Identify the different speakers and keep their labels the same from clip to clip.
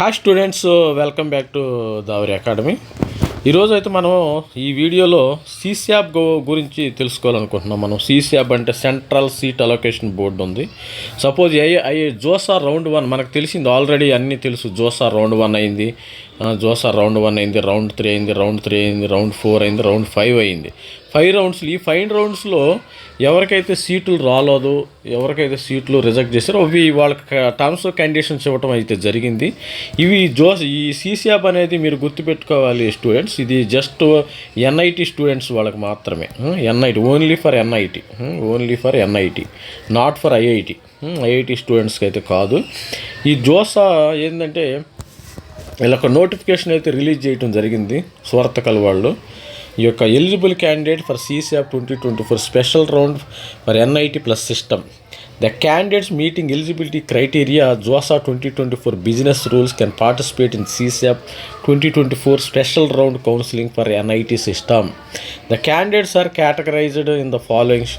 Speaker 1: Hi students welcome back to Davari academy ఈరోజు అయితే మనం ఈ వీడియోలో సీసీఆబ్ గురించి తెలుసుకోవాలనుకుంటున్నాం. మనం సీసీఆబ్ అంటే సెంట్రల్ సీట్ అలొకేషన్ బోర్డు ఉంది. సపోజ్ ఏ అయ్యే జోసా రౌండ్ వన్ మనకు తెలిసింది ఆల్రెడీ అన్నీ తెలుసు. జోసా రౌండ్ వన్ అయింది. జోసా రౌండ్ వన్ అయింది రౌండ్ త్రీ అయింది రౌండ్ త్రీ అయింది రౌండ్ ఫోర్ అయింది రౌండ్ ఫైవ్ అయింది. ఫైవ్ రౌండ్స్లో ఈ ఫైవ్ రౌండ్స్లో ఎవరికైతే సీట్లు రాలేదు ఎవరికైతే సీట్లు రిజెక్ట్ చేశారో అవి వాళ్ళకి టర్మ్స్ కండిషన్స్ ఇవ్వటం అయితే జరిగింది. ఇవి జోస్ ఈ సీసీఆప్ అనేది మీరు గుర్తుపెట్టుకోవాలి స్టూడెంట్స్ ఇది జస్ట్ ఎన్ఐటి స్టూడెంట్స్ వాళ్ళకి మాత్రమే. NIT only for NIT. Only for NIT not for IIT. IIT స్టూడెంట్స్కి అయితే కాదు. ఈ జోసా ఏంటంటే ఇలా ఒక నోటిఫికేషన్ అయితే రిలీజ్ చేయడం జరిగింది స్వార్థకల్ వాళ్ళు ఈ యొక్క eligible candidate for CCAB twenty twenty four special round for NIT plus system the candidates meeting eligibility criteria JoSAA twenty twenty four business rules can participate in CCAB twenty twenty four special round counselling for NIT system the candidates are categorised in the following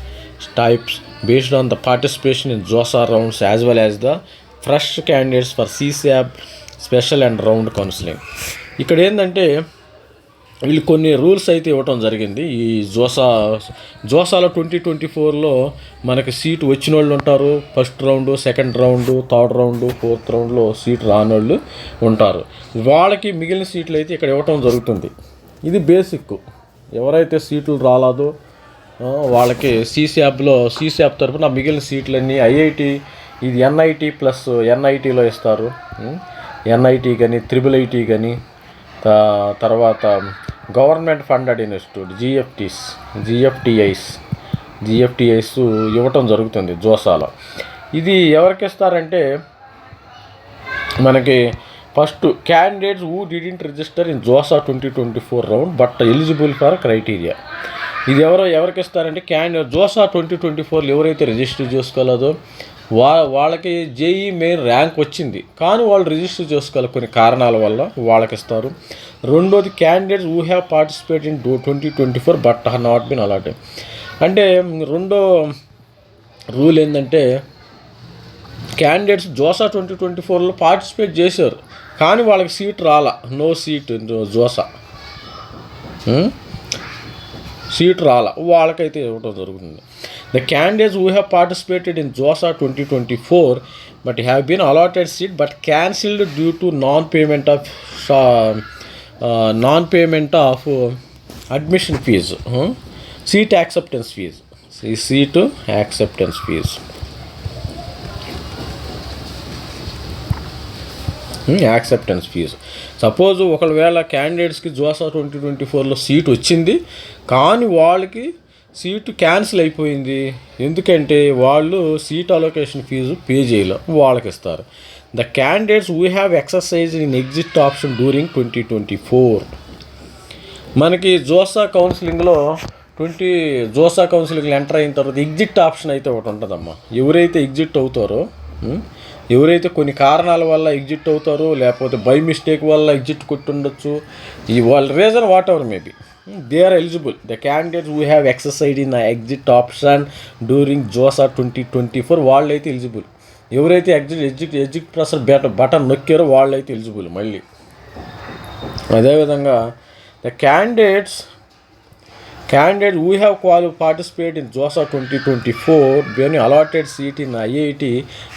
Speaker 1: types based on the participation in JoSAA rounds as well as the fresh candidates for CCAB special and round counselling. ఇక్కడ ఏంటంటే వీళ్ళు కొన్ని rules అయితే ఇవ్వటం జరిగింది. ఈ JoSAA జోసాలో twenty twenty ఫోర్లో మనకి సీట్ వచ్చిన వాళ్ళు ఉంటారు. First round second round third round fourth రౌండ్లో సీట్ వాళ్ళు ఉంటారు. వాళ్ళకి మిగిలిన సీట్లు అయితే ఇక్కడ ఇవ్వటం జరుగుతుంది. ఇది బేసిక్ ఎవరైతే సీట్లు రాలేదో వాళ్ళకి సీసీఆబ్లో సీసీఆబ్ తరఫున మిగిలిన సీట్లన్నీ ఐఐటి ఇది ఎన్ఐటి ప్లస్ ఎన్ఐటీలో ఇస్తారు. ఎన్ఐటి కానీ త్రిబుల్ ఐటీ కానీ తర్వాత government funded institute GFTs GFTIs GFTIs ఇవ్వటం జరుగుతుంది జోసాలో. ఇది ఎవరికి ఇస్తారంటే మనకి first candidates who didn't register in JoSAA twenty twenty four round but eligible for criteria ఇది ఎవరో ఎవరికి ఇస్తారంటే క్యాండిడేట్ జోసా ట్వంటీ ట్వంటీ ఫోర్లో ఎవరైతే రిజిస్టర్ చేసుకోలేదో వా వాళ్ళకి జేఈ మెయిన్ ర్యాంక్ వచ్చింది. కానీ వాళ్ళు రిజిస్టర్ చేసుకోవాలి కొన్ని కారణాల వల్ల వాళ్ళకి ఇస్తారు. రెండోది candidates who have participate in twenty twenty four but have not been allot అంటే రెండో రూల్ ఏంటంటే క్యాండిడేట్స్ జోసా ట్వంటీ ట్వంటీ ఫోర్లో పార్టిసిపేట్ చేశారు. కానీ వాళ్ళకి సీట్ రాలా. No seat JoSAA. సీట్ రాలా. వాళ్ళకైతే ఇవ్వడం జరుగుతుంది. The candidates who have participated in JoSAA twenty twenty four but have been allotted seat but cancelled due to non payment of non payment of admission fee seat acceptance fee ఈ seat acceptance fee acceptance fee suppose ఒకవేళ క్యాండిడేట్స్కి JoSAA twenty twenty ఫోర్లో seat వచ్చింది కానీ వాళ్ళకి seat cancel అయిపోయింది. ఎందుకంటే వాళ్ళు సీట్ అలొకేషన్ ఫీజు పే చేయలే వాళ్ళకి ఇస్తారు. The candidates we have exercise in exit option during twenty twenty four మనకి జోసా కౌన్సిలింగ్లో ట్వంటీ జోసా కౌన్సిలింగ్లో ఎంటర్ అయిన తర్వాత ఎగ్జిట్ ఆప్షన్ అయితే ఒకటి ఉంటుందమ్మా. ఎవరైతే ఎగ్జిట్ అవుతారో ఎవరైతే కొన్ని కారణాల వల్ల ఎగ్జిట్ అవుతారో లేకపోతే బై మిస్టేక్ వల్ల ఎగ్జిట్ కొట్టుండొచ్చు ఈ వాళ్ళ reason whatever maybe they are eligible the candidates we have exercise in exit option during JoSAA twenty twenty four వాళ్ళు అయితే ఎలిజిబుల్ ఎవరైతే exit exit exit presser bet button నొక్కారో వాళ్ళు అయితే ఎలిజిబుల్ మళ్ళీ అదేవిధంగా the candidates candidate we have quali participate in JoSAA twenty twenty four been allotted seat in IIT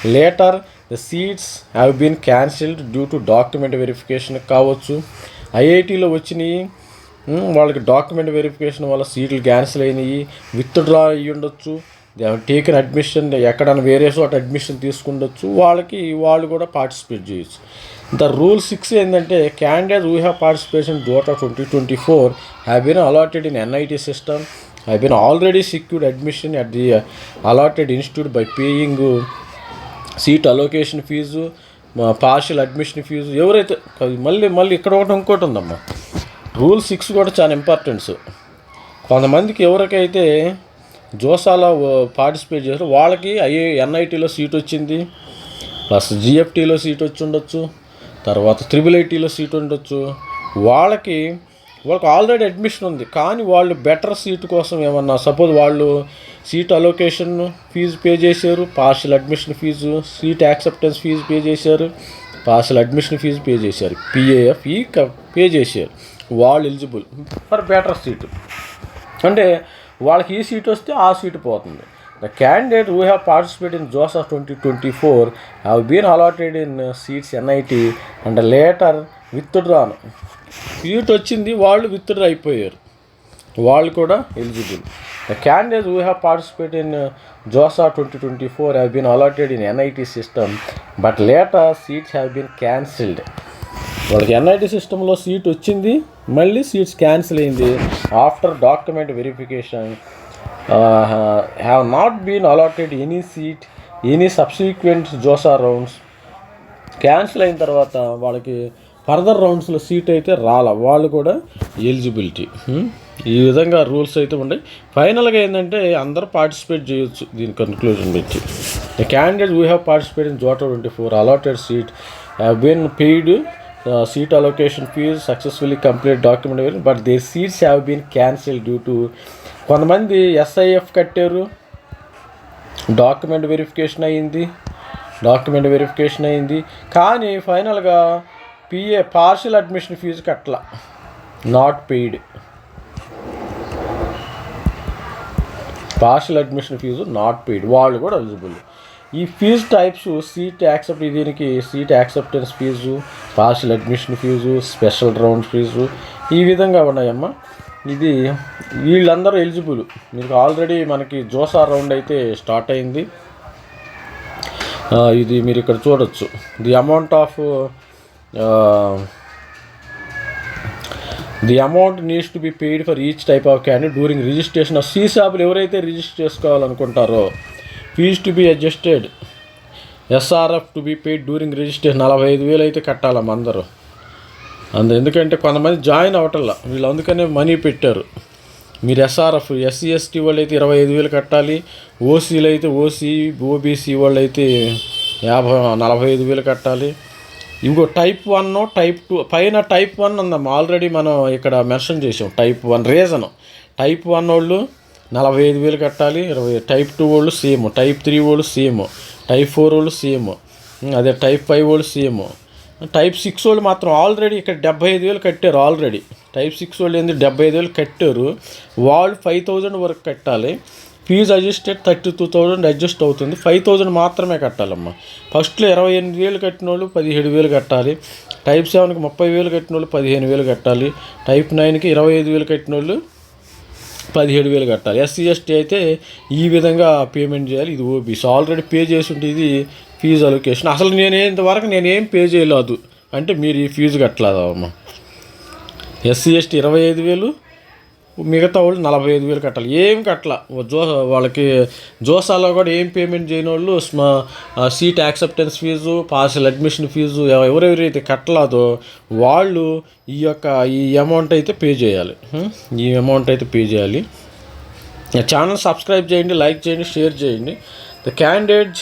Speaker 1: later the seats have been cancelled due to document verification కావచ్చు. ఐఐటిలో వచ్చినాయి వాళ్ళకి document verification వల్ల సీట్లు క్యాన్సిల్ అయినాయి. Withdraw అయ్యి ఉండొచ్చు. Taken admission ఎక్కడైనా వేరే చోట అడ్మిషన్ తీసుకుండొచ్చు. వాళ్ళకి వాళ్ళు కూడా పార్టిసిపేట్ చేయొచ్చు. ద రూల్ సిక్స్ ఏంటంటే candidate we have participation JoSAA twenty twenty four have been allotted in NIT system have been already secured admission at the allotted institute by paying seat allocation fee partial admission fee ఎవరైతే మళ్ళీ మళ్ళీ ఇక్కడ ఒకటి ఇంకోటి ఉందమ్మా. Rule six కూడా చాలా importance. కొంతమందికి ఎవరికైతే జోసాలో పార్టిసిపేట్ చేశారు వాళ్ళకి ఐఏ ఎన్ఐటీలో సీట్ వచ్చింది ప్లస్ జిఎఫ్టీలో సీట్ వచ్చి ఉండొచ్చు తర్వాత త్రిబుల్ ఐటీలో సీట్ ఉండొచ్చు. వాళ్ళకి వాళ్ళకి ఆల్రెడీ అడ్మిషన్ ఉంది కానీ వాళ్ళు బెటర్ సీట్ కోసం ఏమన్నా సపోజ్ వాళ్ళు సీట్ అలొకేషన్ ఫీజు పే చేశారు partial admission fees seat acceptance fees pay చేశారు పార్షల్ అడ్మిషన్ ఫీజు పే చేశారు పిఏఎఫ్ ఈ పే చేశారు. వాళ్ళు ఎలిజిబుల్ ఫర్ బెటర్ సీటు అంటే వాళ్ళకి ఈ సీట్ వస్తే ఆ సీటు పోతుంది. The candidate who have participate in JoSAA twenty twenty four have been allotted in seats NIT and later withdrawn seat వచ్చింది వాళ్ళు విత్డ్రా అయిపోయారు. వాళ్ళు కూడా eligible the candidate who have participate in JoSAA twenty twenty four have been allotted in NIT system but later seats have been cancelled వాళ్ళకి NIT సిస్టంలో seat వచ్చింది మళ్ళీ seats cancel అయింది. After document verification have not been allotted any seat any subsequent JoSAA rounds cancel అయిన తర్వాత వాళ్ళకి further రౌండ్స్లో seat అయితే రాల. వాళ్ళు కూడా ఎలిజిబిలిటీ hmm? ఈ విధంగా రూల్స్ అయితే ఉన్నాయి. ఫైనల్గా ఏంటంటే అందరూ పార్టిసిపేట్ చేయొచ్చు దీని కన్క్లూజన్ పెట్టి. The candidate we have participate in JoSAA twenty four allotted seat have been paid seat allocation fee successfully complete document but they seats have been cancel due to కొంతమంది SIF కట్టారు. Document verification అయ్యింది. Document verification అయింది కానీ ఫైనల్గా PA partial admission fee కట్టల. Not paid partial admission fee not paid వాళ్ళు కూడా eligible ఈ ఫీజు టైప్స్ సీట్ యాక్సెప్ట్ దీనికి seat acceptance fee partial admission fee special round fee ఈ విధంగా ఉన్నాయమ్మా. ఇది వీళ్ళందరూ ఎలిజిబుల్ మీకు ఆల్రెడీ మనకి జోసా రౌండ్ అయితే స్టార్ట్ అయింది. ఇది మీరు ఇక్కడ చూడొచ్చు. The amount of the amount needs to be paid for each type of candidate during registration of C షాపులు ఎవరైతే register చేసుకోవాలనుకుంటారో fee to be adjusted SRF to be paid during registration నలభై ఐదు వేలు అయితే కట్టాలమ్మ అందరూ అందు ఎందుకంటే కొంతమంది జాయిన్ అవ్వటంలా వీళ్ళు అందుకనే మనీ పెట్టారు. మీరు ఎస్ఆర్ఎఫ్ ఎస్సీ ఎస్టీ వాళ్ళు అయితే ఇరవై ఐదు వేలు కట్టాలి. ఓసీలు అయితే ఓసీ ఓబీసీ వాళ్ళు అయితే యాభై నలభై ఐదు వేలు కట్టాలి. ఇంకో టైప్ వన్ టైప్ టూ పైన టైప్ వన్ ఉందమ్మా. ఆల్రెడీ మనం ఇక్కడ మెన్షన్ చేసాం type one reason type one వాళ్ళు నలభై ఐదు వేలు కట్టాలి ఇరవై టైప్ టూ వాళ్ళు సేమ్ టైప్ త్రీ వాళ్ళు సేమ్ టైప్ ఫోర్ వాళ్ళు సేమ్ అదే టైప్ ఫైవ్ వాళ్ళు సేమ్. టైప్ సిక్స్ వాళ్ళు మాత్రం ఆల్రెడీ ఇక్కడ డెబ్బై ఐదు వేలు కట్టారు ఆల్రెడీ. టైప్ సిక్స్ వాళ్ళు ఏంది? డెబ్బై ఐదు వేలు కట్టారు. వాళ్ళు ఫైవ్ థౌజండ్ వరకు కట్టాలి. Fees adjusted thirty two thousand adjust అవుతుంది. ఫైవ్ థౌజండ్ మాత్రమే కట్టాలమ్మా. ఫస్ట్లో ఇరవై ఎనిమిది వేలు కట్టిన వాళ్ళు పదిహేడు వేలు కట్టాలి. టైప్ సెవెన్కి ముప్పై వేలు కట్టిన వాళ్ళు పదిహేను వేలు కట్టాలి. టైప్ నైన్కి ఇరవై ఐదు వేలు కట్టిన వాళ్ళు పదిహేడు వేలు కట్టాలి. ఎస్సీ ఎస్టీ అయితే ఈ విధంగా పేమెంట్ చేయాలి. ఇది ఓబీసీ ఆల్రెడీ పే చేసి ఉంటే ఇది ఫీజు అలొకేషన్ అసలు నేను ఇంతవరకు నేనేం పే చేయలేదు. అంటే మీరు ఈ ఫీజు కట్టలేదు అమ్మ ఎస్సీ ఎస్టీ ఇరవై ఐదు వేలు మిగతా వాళ్ళు నలభై ఐదు వేలు కట్టాలి. ఏం కట్టాల. జో వాళ్ళకి జోసాలో కూడా ఏం పేమెంట్ చేయని వాళ్ళు స్మా seat acceptance fees partial admission fees ఎవరెవరైతే కట్టలేదో వాళ్ళు ఈ యొక్క ఈ అమౌంట్ అయితే పే చేయాలి. ఈ అమౌంట్ అయితే పే చేయాలి. ఛానల్ సబ్స్క్రైబ్ చేయండి లైక్ చేయండి షేర్ చేయండి. The candidate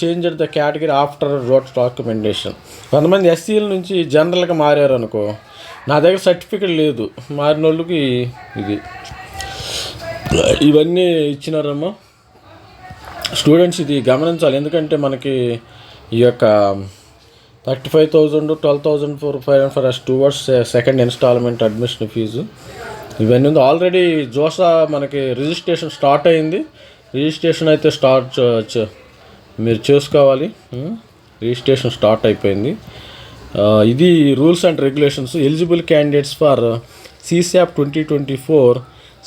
Speaker 1: change the category after road documentation. కొంతమంది ఎస్సీల నుంచి జనరల్గా మారారు అనుకో నా దగ్గర సర్టిఫికెట్ లేదు. మారిన వాళ్ళకి ఇది. ఇవన్నీ ఇచ్చినారమ్మా. స్టూడెంట్స్ ఇది గమనించాలి. ఎందుకంటే మనకి ఈ యొక్క thirty five thousand twelve thousand four five for us two verse second instalment admission fees. ఇవన్నీ ఉంది. ఆల్రెడీ జోసా మనకి రిజిస్ట్రేషన్ స్టార్ట్ అయింది. రిజిస్ట్రేషన్ అయితే స్టార్ట్ మీరు చేసుకోవాలి. రిజిస్ట్రేషన్ స్టార్ట్ అయిపోయింది. ఇది rules and regulations. Eligible candidates for CSAB twenty twenty four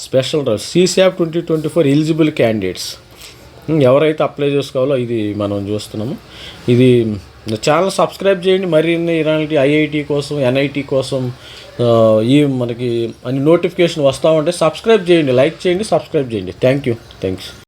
Speaker 1: special CSAB twenty twenty four eligible candidates ఎవరైతే అప్లై చేసుకోవాలో ఇది మనం చూస్తున్నాము. ఇది ఛానల్ సబ్స్క్రైబ్ చేయండి. మరిన్ని ఇలాంటి ఐఐటి కోసం ఎన్ఐటి కోసం ఈ మనకి అన్ని నోటిఫికేషన్ వస్తూ ఉంటే సబ్స్క్రైబ్ చేయండి లైక్ చేయండి సబ్స్క్రైబ్ చేయండి. Thank you thanks